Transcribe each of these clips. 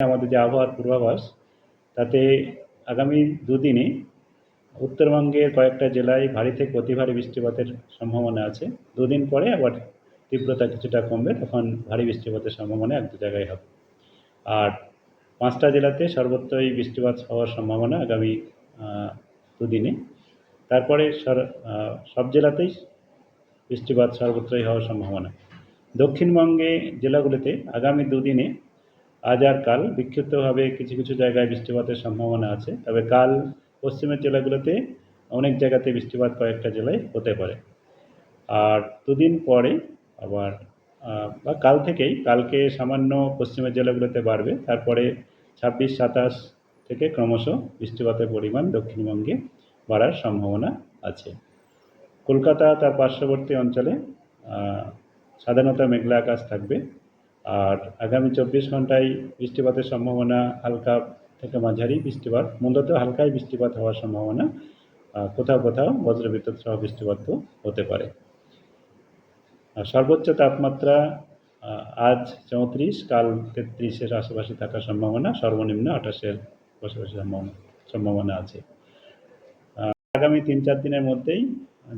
আমাদের যে আবহাওয়ার পূর্বাভাস, তাতে আগামী দুদিনে উত্তরবঙ্গের কয়েকটা জেলায় ভারী থেকে অতি ভারী বৃষ্টিপাতের সম্ভাবনা আছে। দুদিন পরে আবার তীব্রতা কিছুটা কমবে, তখন ভারী বৃষ্টিপাতের সম্ভাবনা এক দু জায়গায় হবে। আর পাঁচটা জেলাতে সর্বত্রই বৃষ্টিপাত হওয়ার সম্ভাবনা আগামী দুদিনে। তারপরে সব জেলাতেই বৃষ্টিপাত সর্বত্রই হওয়ার সম্ভাবনা। দক্ষিণবঙ্গে জেলাগুলিতে আগামী দুদিনে আজ আর কাল বিক্ষিপ্তভাবে কিছু কিছু জায়গায় বৃষ্টিপাতের সম্ভাবনা আছে, তবে কাল পশ্চিমের জেলাগুলোতে অনেক জায়গাতে বৃষ্টিপাত কয়েকটা জেলায় হতে পারে। আর দুদিন পরে আবার বা কাল থেকেই, কালকে সামান্য পশ্চিমের জেলাগুলোতে বাড়বে, তারপরে ছাব্বিশ, সাতাশ থেকে ক্রমশ বৃষ্টিপাতের পরিমাণ দক্ষিণবঙ্গে বাড়ার সম্ভাবনা আছে। কলকাতা তার পার্শ্ববর্তী অঞ্চলে সাধারণত মেঘলা আকাশ থাকবে আর আগামী চব্বিশ ঘন্টায় বৃষ্টিপাতের সম্ভাবনা হালকা থেকে মাঝারি বৃষ্টিপাত, মূলত হালকাই বৃষ্টিপাত হওয়ার সম্ভাবনা কোথাও কোথাও বজ্রবিদ্যুৎ সহ বৃষ্টিপাত হতে পারে। সর্বোচ্চ তাপমাত্রা আজ চৌত্রিশ, কাল তেত্রিশের আশেপাশে থাকার সম্ভাবনা, সর্বনিম্ন আঠাশের পাশাপাশি সম্ভাবনা আছে। আগামী তিন চার দিনের মধ্যেই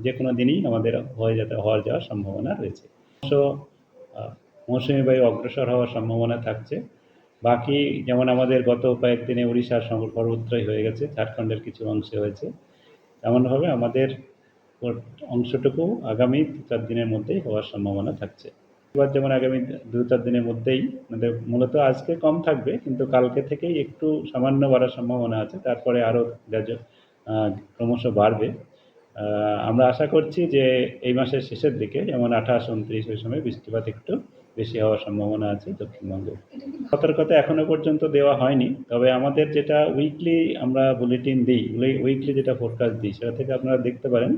যে কোনো দিনই আমাদের হয়ে যেতে, হওয়ার যাওয়ার সম্ভাবনা রয়েছে। অবশ্য মৌসুমি বায়ু অগ্রসর হওয়ার সম্ভাবনা থাকছে। বাকি যেমন আমাদের গত কয়েকদিনে উড়িষ্যার সর্ব- সর্বত্রই হয়ে গেছে, ঝাড়খণ্ডের কিছু অংশে হয়েছে। তেমনভাবে আমাদের অংশটুকু আগামী দু চার দিনের মধ্যেই হওয়ার সম্ভাবনা থাকছে। এবার যেমন আগামী দু চার দিনের মধ্যেই আমাদের মূলত আজকে কম থাকবে, কিন্তু কালকে থেকেই একটু সামান্য বাড়ার সম্ভাবনা আছে, তারপরে আরও ক্রমশ বাড়বে। আমরা আশা করছি যে এই মাসের শেষের দিকে, যেমন আঠাশ, উনত্রিশ, ওই সময় বৃষ্টিপাত একটু বেশি হওয়ার সম্ভাবনা আছে দক্ষিণবঙ্গে। সতর্কতা এখনও পর্যন্ত দেওয়া হয়নি তবে আমাদের যেটা উইকলি আমরা বুলেটিন দিই উইকলি যেটা ফোরকাস্ট দিই সেটা থেকে আপনারা দেখতে পারেন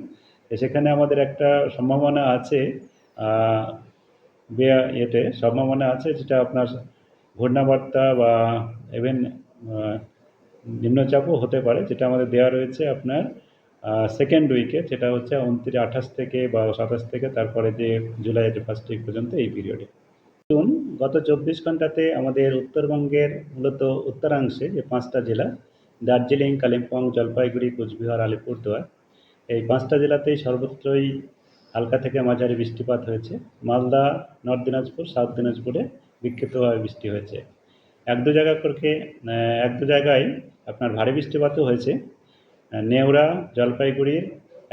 সেখানে আমাদের একটা সম্ভাবনা আছে এতে সম্ভাবনা আছে যেটা আপনার ঘূর্ণাবার্তা বা ইভেন নিম্নচাপও হতে পারে যেটা আমাদের দেওয়া রয়েছে আপনার সেকেন্ড উইকে যেটা হচ্ছে উনত্রিশ আঠাশ থেকে বা সাতাশ থেকে তারপরে যে জুলাই ফার্স্ট উইক পর্যন্ত এই পিরিয়ডে দেখুন গত চব্বিশ ঘন্টাতে আমাদের উত্তরবঙ্গের মূলত উত্তরাংশে যে পাঁচটা জেলা, দার্জিলিং, কালিম্পং, জলপাইগুড়ি, কোচবিহার, আলিপুরদুয়ার, এই পাঁচটা জেলাতেই সর্বত্রই হালকা থেকে মাঝারি বৃষ্টিপাত হয়েছে। মালদা, নর্থ দিনাজপুর, সাউথ দিনাজপুরে বিক্ষিপ্তভাবে বৃষ্টি হয়েছে। এক দু জায়গা করে এক দু জায়গায় আপনার ভারী বৃষ্টিপাতও হয়েছে। নেওড়া, জলপাইগুড়ির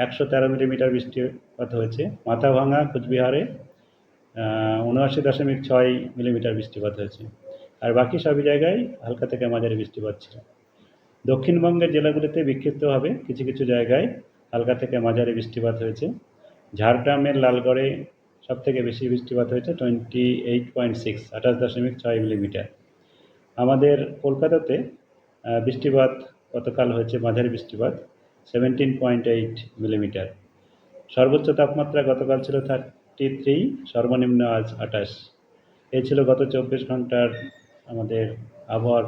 একশো তেরো মিলিমিটার বৃষ্টিপাত হয়েছে। মাথাভাঙা কোচবিহারে উনআশি দশমিক ছয় মিলিমিটার বৃষ্টিপাত হয়েছে। আর বাকি সবই জায়গায় হালকা থেকে মাঝারি বৃষ্টিপাত ছিল। দক্ষিণবঙ্গের জেলাগুলিতে বিক্ষিপ্তভাবে কিছু কিছু জায়গায় হালকা থেকে মাঝারি বৃষ্টিপাত হয়েছে। ঝাড়গ্রামের লালগড়ে সবথেকে বেশি বৃষ্টিপাত হয়েছে টোয়েন্টি এইট পয়েন্ট সিক্স, আঠাশ দশমিক ছয় মিলিমিটার। আমাদের কলকাতাতে বৃষ্টিপাত গতকাল হয়েছে মাঝারি বৃষ্টিপাত, সেভেন্টিন পয়েন্ট এইট মিলিমিটার। সর্বোচ্চ তাপমাত্রা গতকাল ছিল থার্টি থ্রি সর্বনিম্ন আজ আঠাশ। এ ছিল গত চব্বিশ ঘণ্টার আমাদের আবহাওয়ার